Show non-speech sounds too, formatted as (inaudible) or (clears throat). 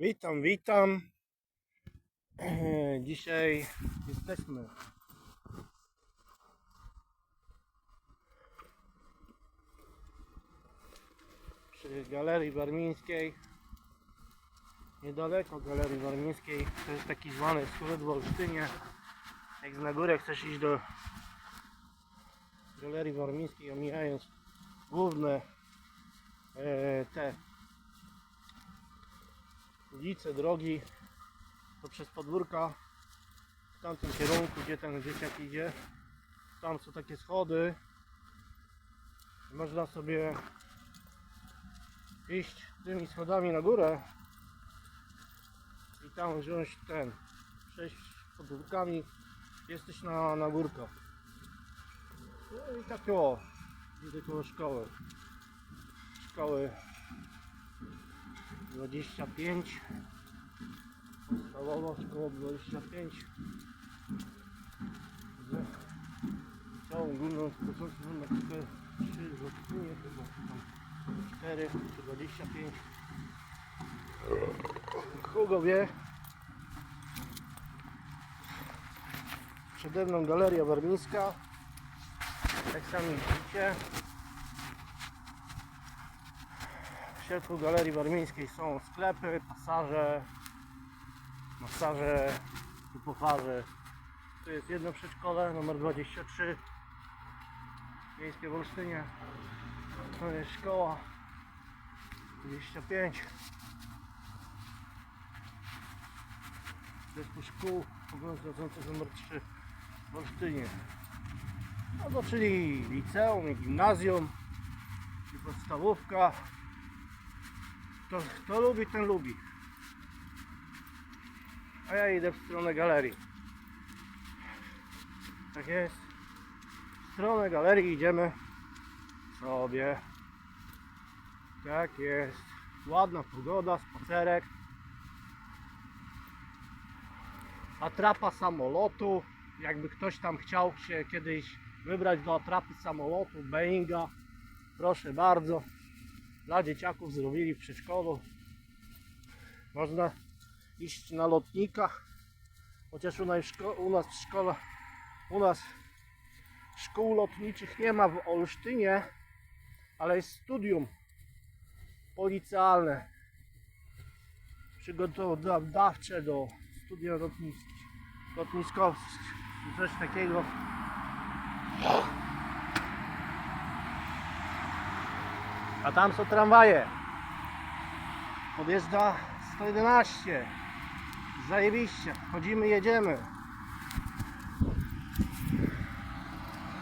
Witam, witam. (clears throat) Dzisiaj jesteśmy przy Galerii Warmińskiej. Niedaleko Galerii Warmińskiej. To jest taki zwany skrót w Olsztynie. Jak z na górę chcesz iść do Galerii Warmińskiej, omijając główne e, te ulice, drogi, to przez podwórka w tamtym kierunku, gdzie ten dzieciak idzie. Tam są takie schody. Można sobie iść tymi schodami na górę i tam wziąć ten, przejść podwórkami. Jesteś na, na górkach. No i tak o, idę koło szkoły. Szkoły 25 podstawowa szkoła 25 z całą górną sposobną na tylko 3 w Olsztynie chyba tam 4 czy 25 Hugo wie. Przede mną galeria warmińska. Jak sami widzicie w środku galerii warmińskiej są sklepy, pasaże masaże, pupofarze. Tu jest jedno przedszkole, numer 23 miejskie w Olsztynie. To jest szkoła 25 Zespół szkół ogólnokształcących numer 3 w Olsztynie. No to czyli liceum i gimnazjum i podstawówka. To, kto lubi, ten lubi. A ja idę w stronę galerii. Tak jest. W stronę galerii idziemy sobie. Tak jest. Ładna pogoda, spacerek. Atrapa samolotu. Jakby ktoś tam chciał się kiedyś wybrać do atrapy samolotu, Boeinga. Proszę bardzo. Dla dzieciaków zrobili w przedszkolu. Można iść na lotnikach. Chociaż u nas, u nas w szkole, u nas szkół lotniczych nie ma w Olsztynie, ale jest studium policealne przygotowawcze do studiów lotniskich, lotniskowskich, coś takiego. A tam są tramwaje. Podjeżdża 111. Zajebiście. Chodzimy, jedziemy.